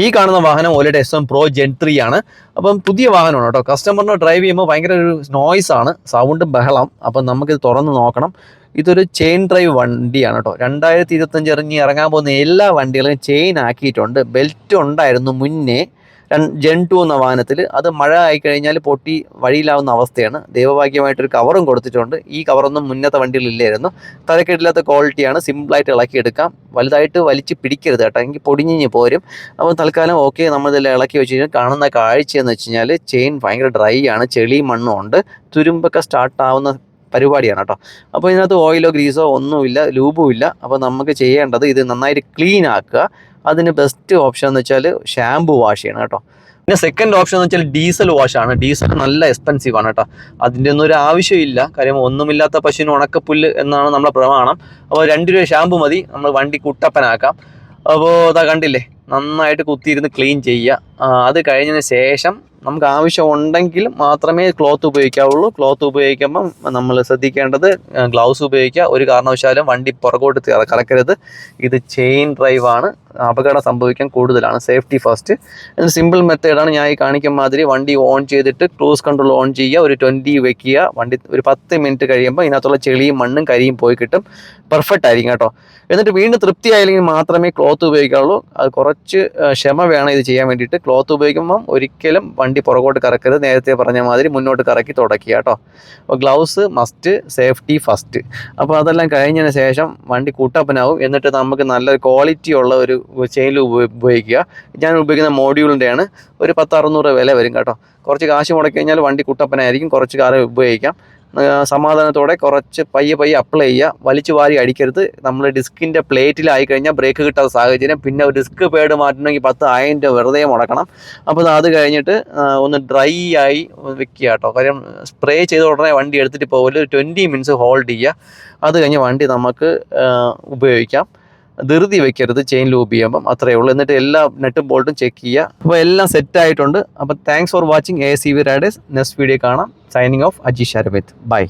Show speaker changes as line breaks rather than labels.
ഈ കാണുന്ന വാഹനം ഓലയുടെ S M pro gen three ആണ്. അപ്പം പുതിയ വാഹനമാണ് കേട്ടോ. കസ്റ്റമറിന് ഡ്രൈവ് ചെയ്യുമ്പോൾ ഭയങ്കര ഒരു നോയ്സ് ആണ്. സൗണ്ട് ബഹളം. അപ്പം നമുക്കിത് തുറന്ന് നോക്കണം. ഇതൊരു ചെയിൻ ഡ്രൈവ് വണ്ടിയാണ് കേട്ടോ. രണ്ടായിരത്തി ഇരുപത്തഞ്ച് ഇറങ്ങി ഇറങ്ങാൻ പോകുന്ന എല്ലാ വണ്ടികളും ചെയിൻ ആക്കിയിട്ടുണ്ട്. ബെൽറ്റ് ഉണ്ടായിരുന്നു മുന്നേ. ജെൻ ടു എന്ന വാഹനത്തിൽ അത് മഴ ആയിക്കഴിഞ്ഞാൽ പൊട്ടി വഴിയിലാവുന്ന അവസ്ഥയാണ്. ദൈവഭാഗ്യമായിട്ടൊരു കവറും കൊടുത്തിട്ടുണ്ട്. ഈ കവറൊന്നും മുന്നത്തെ വണ്ടികളില്ലായിരുന്നു തലക്കെട്ടില്ലാത്ത ക്വാളിറ്റിയാണ് സിമ്പിളായിട്ട് ഇളക്കിയെടുക്കാം വലുതായിട്ട് വലിച്ച് പിടിക്കരുത് കേട്ടോ. എങ്കിൽ പൊടിഞ്ഞിഞ്ഞ് പോരും. അപ്പോൾ തൽക്കാലം ഓക്കെ നമ്മളിതെല്ലാം ഇളക്കി വെച്ച് കഴിഞ്ഞാൽ കാണുന്ന കാഴ്ച എന്ന് വെച്ച് കഴിഞ്ഞാൽ ചെയിൻ ഭയങ്കര ഡ്രൈ ആണ്. ചെളി മണ്ണും ഉണ്ട്. തുരുമ്പൊക്കെ സ്റ്റാർട്ടാവുന്ന പരിപാടിയാണ് കേട്ടോ. അപ്പോൾ ഇതിനകത്ത് ഓയിലോ ഗ്രീസോ ഒന്നുമില്ല. ലൂബും ഇല്ല. അപ്പോൾ നമുക്ക് ചെയ്യേണ്ടത് ഇത് നന്നായിട്ട് ക്ലീൻ ആക്കുക. അതിന് ബെസ്റ്റ് ഓപ്ഷൻ എന്ന് വെച്ചാൽ ഷാമ്പു വാഷ് ചെയ്യണം കേട്ടോ. പിന്നെ സെക്കൻഡ് ഓപ്ഷൻ എന്ന് വെച്ചാൽ ഡീസൽ വാഷാണ് ഡീസൽ നല്ല എക്സ്പെൻസീവ് ആണ് കേട്ടോ. അതിന്റെ ഒന്നും ഒരു ആവശ്യമില്ല കാര്യം ഒന്നുമില്ലാത്ത പശുവിന് ഉണക്കപ്പുല്ല് എന്നാണ് നമ്മളെ പ്രമാണം. അപ്പോൾ രണ്ട് രൂപ ഷാമ്പു മതി. നമ്മൾ വണ്ടി കുട്ടപ്പനാക്കാം. അപ്പോൾ അതാ കണ്ടില്ലേ? നന്നായിട്ട് കുത്തിയിരുന്ന് ക്ലീൻ ചെയ്യുക. അത് കഴിഞ്ഞതിന് ശേഷം നമുക്ക് ആവശ്യം ഉണ്ടെങ്കിൽ മാത്രമേ ക്ലോത്ത് ഉപയോഗിക്കാവുള്ളൂ. ക്ലോത്ത് ഉപയോഗിക്കുമ്പം നമ്മൾ ശ്രദ്ധിക്കേണ്ടത് ഗ്ലൗസ് ഉപയോഗിക്കുക. ഒരു കാരണവശാലും വണ്ടി പുറകോട്ട് കറക്കരുത്. ഇത് ചെയിൻ ഡ്രൈവാണ് അപകടം സംഭവിക്കാൻ കൂടുതലാണ്. Safety first. എന്നിട്ട് സിമ്പിൾ മെത്തേഡാണ് ഞാൻ ഈ കാണിക്കുന്ന മാതിരി വണ്ടി ഓൺ ചെയ്തിട്ട് ക്രൂസ് കൺട്രോൾ ഓൺ ചെയ്യുക. ഒരു ട്വന്റി വെക്കുക. വണ്ടി ഒരു പത്ത് മിനിറ്റ് കഴിയുമ്പോൾ ഇതിനകത്തുള്ള ചെളിയും മണ്ണും കരിയും പോയി കിട്ടും. പെർഫെക്റ്റ് ആയിരിക്കും കേട്ടോ. എന്നിട്ട് വീണ്ടും തൃപ്തിയായില്ലെങ്കിൽ മാത്രമേ ക്ലോത്ത് ഉപയോഗിക്കാവുള്ളൂ. അത് കുറച്ച് ക്ഷമ വേണം ഇത് ചെയ്യാൻ വേണ്ടിയിട്ട്. ക്ലോത്ത് ഉപയോഗിക്കുമ്പം ഒരിക്കലും വണ്ടി പുറകോട്ട് കറക്കരുത്. നേരത്തെ പറഞ്ഞ മാതിരി മുന്നോട്ട് കറക്കി തുടക്കുക കേട്ടോ. അപ്പോൾ ഗ്ലൗസ് മസ്റ്റ് സേഫ്റ്റി ഫസ്റ്റ് അപ്പോൾ അതെല്ലാം കഴിഞ്ഞതിന് ശേഷം വണ്ടി കൂട്ടപ്പനാവും. എന്നിട്ട് നമുക്ക് നല്ല ക്വാളിറ്റി ഉള്ള ഒരു ചെയിൻ ഉപയോഗിക്കുക. ഞാൻ ഉപയോഗിക്കുന്ന മോഡ്യൂളിന്റെയാണ് ഒരു പത്ത് അറുന്നൂറ് വില വരും കേട്ടോ. കുറച്ച് കാശ് മുടക്കി കഴിഞ്ഞാൽ വണ്ടി കുട്ടപ്പനായിരിക്കും. കുറച്ച് കാലം ഉപയോഗിക്കാം. സമാധാനത്തോടെ കുറച്ച് പയ്യെ പയ്യെ അപ്ലൈ ചെയ്യുക. വലിച്ചു വാരി അടിക്കരുത്. നമ്മൾ ഡിസ്കിന്റെ പ്ലേറ്റിലായി കഴിഞ്ഞാൽ ബ്രേക്ക് കിട്ടാത്ത സാഹചര്യം. പിന്നെ ഡിസ്ക് പേഡ് മാറ്റണമെങ്കിൽ പത്ത് ആയിരം രൂപ വെറുതെ മുടക്കണം. അപ്പോൾ അത് കഴിഞ്ഞിട്ട് ഒന്ന് ഡ്രൈ ആയി വെക്കുക കേട്ടോ. കാര്യം സ്പ്രേ ചെയ്ത ഉടനെ വണ്ടി എടുത്തിട്ട് പോകൽ ട്വന്റി മിനിറ്റ്സ് ഹോൾഡ് ചെയ്യുക. അത് കഴിഞ്ഞ് വണ്ടി നമുക്ക് ഉപയോഗിക്കാം. ധൃതി വെക്കരുത് ചെയിൻ ലൂബ് ചെയ്യുമ്പം അത്രയേ ഉള്ളൂ. എന്നിട്ട് എല്ലാ നെട്ടും ബോൾട്ടും ചെക്ക് ചെയ്യുക. അപ്പോൾ എല്ലാം സെറ്റ് ആയിട്ടുണ്ട്. അപ്പോൾ thanks for watching A C V riders next video കാണാം. Signing off Ajeesh Aravind bye